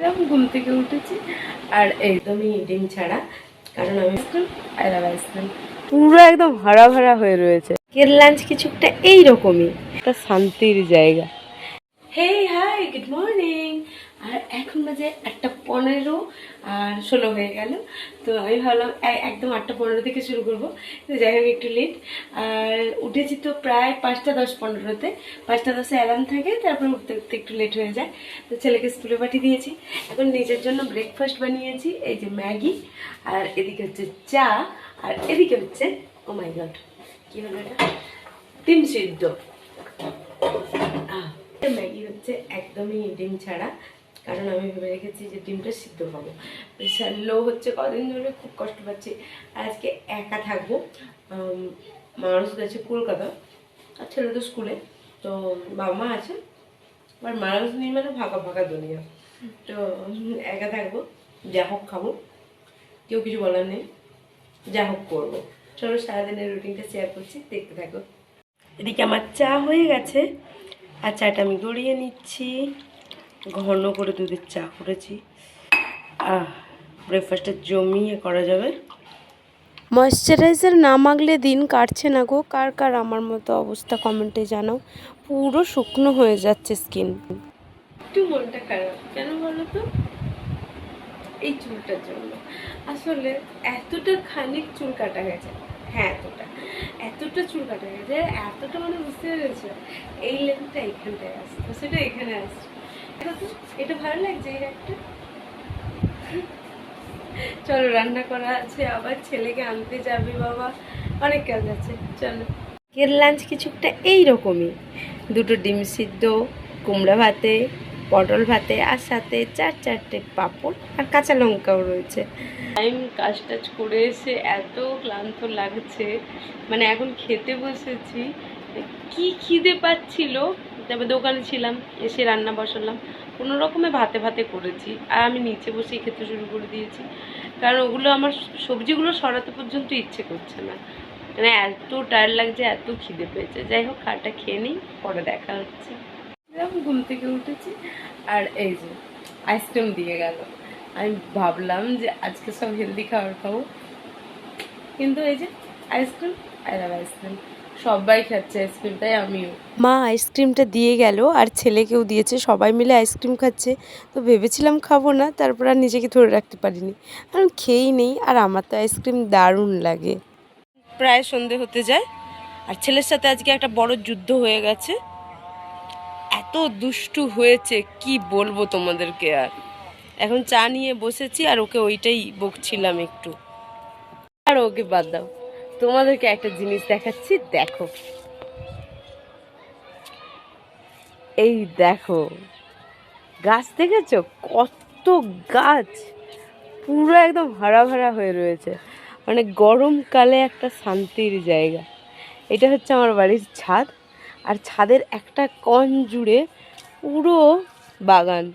এরকম ঘুম থেকে উঠেছি। আর একদমই ডিম ছাড়া, কারণ আমি আই আইসক্রিম পুরো একদম ভাড়া ভাড়া হয়ে রয়েছে। কের লাঞ্চ কিছুটা এইরকমই, একটা শান্তির জায়গা। হেই হাই গুড মর্নিং আর এখন বাজে একটা পনেরো আর ষোলো হয়ে গেল। তো আমি ভাবলাম একদম আটটা পনেরো থেকে শুরু করব। তো যাই হোক, একটু লেট আর উঠেছি তো প্রায় পাঁচটা দশ পনেরোতে। পাঁচটা দশে অ্যালার্ম থাকে, তারপর উঠতে উঠতে একটু লেট হয়ে যায়। তো ছেলেকে স্কুলে পাঠিয়ে দিয়েছি। এখন নিজের জন্য ব্রেকফাস্ট বানিয়েছি, এই যে ম্যাগি। আর এদিকে হচ্ছে চা, আর এদিকে হচ্ছে ও মাই গড কি হলো এটা? ডিম সিদ্ধ। ম্যাগি হচ্ছে একদমই ডিম ছাড়া। কারণ আমি ভেবে রেখেছি যে ডিমটা সিদ্ধ খাব প্রেশার লো হচ্ছে, কদিন ধরে খুব কষ্ট পাচ্ছি। আজকে একা থাকব। মানুষ গেছে কলকাতা, আর ছেলে তো স্কুলে। তো বাবা মা আছে আর মানুষ নেই মানে ফাঁকা ফাঁকা দুনিয়া। তো একা থাকব, যা হোক খাব। কেউ কিছু বলার নেই, যা হোক করব। চলো সারাদিনের রুটিনটা শেয়ার করছি, দেখতে থাকো। এদিকে আমার চা হয়ে গেছে, আর চাটা আমি গড়িয়ে নিচ্ছি। ঘন করে দুধের চা করেছি। আহ ব্রেকফাস্টটা জমিয়ে করা যাবে। ময়শ্চারাইজার না মাগলে দিন কাটছে না গো। কার কার আমার মতো অবস্থা কমেন্টে জানাও। পুরো শুকনো হয়ে যাচ্ছে স্কিন একটু মনটা খারাপ। কেন বলো তো? এই চুলটার জন্য। আসলে এতটা খানিক চুল কাটা গেছে। হ্যাঁ এতটা। এতটা চুল কাটা গেছে এতটা মানে বুঝতে পেরেছ এই লেন্থটা এখানটায় আসতো সেটা এখানে আসছে এটা ভালো লাগছে এই একটা? চলো রান্না করা আছে আবার ছেলেকে আনতে যাবে বাবা। অনেক কাজ আছে চলো। এর লাঞ্চ কিছুটা এইরকমই। দুটো ডিম সিদ্ধ কুমড়া ভাতে পটল ভাতে আর সাথে চার চারটে পাঁপড় আর কাঁচা লঙ্কাও রয়েছে। টাইম কাজ টাজ করে এসে এত ক্লান্ত লাগছে। মানে এখন খেতে বসেছি কি খিদে পাচ্ছিল? তারপর দোকানে ছিলাম, এসে রান্না বসালাম। কোনো রকমে ভাতে ভাতে করেছি। আর আমি নিচে বসেই খেতে শুরু করে দিয়েছি। কারণ ওগুলো আমার সবজিগুলো সরাতে পর্যন্ত ইচ্ছে করছে না। মানে এত টায়ার লাগছে, এত খিদে পেয়েছে। যাই হোক খাটা খেয়ে নিই, পরে দেখা হচ্ছে। ঘুম থেকে উঠেছি, আর এই যে আইসক্রিম দিয়ে গেল। আমি ভাবলাম যে আজকে সব হেলদি খাবার খাব। কিন্তু এই যে আইসক্রিম আই লাভ আইসক্রিম সবাই খাচ্ছে আইসক্রিম তাই আমিও। মা আইসক্রিমটা দিয়ে গেল আর ছেলেকেও দিয়েছে সবাই মিলে আইসক্রিম খাচ্ছে। তো ভেবেছিলাম খাব না তারপর আর নিজেকে ধরে রাখতে পারিনি। কারণ খেয়েই নেই আর আমার তো আইসক্রিম দারুণ লাগে। প্রায় সন্ধে হতে যায় আর ছেলের সাথে আজকে একটা বড় যুদ্ধ হয়ে গেছে। এত দুষ্টু হয়েছে কি বলব তোমাদেরকে আর? এখন চা নিয়ে বসেছি আর ওকে ওইটাই বকছিলাম একটু। আর ওকে বাদ দাও। তোমাদেরকে একটা জিনিস দেখাচ্ছি, দেখো। এই দেখো, গাছ দেখেছ? কত গাছ! পুরো একদম হারা ভরা হয়ে রয়েছে। মানে গরমকালে একটা শান্তির জায়গা। এটা হচ্ছে আমার বাড়ির ছাদ। আর ছাদের একটা কণ জুড়ে পুরো বাগান।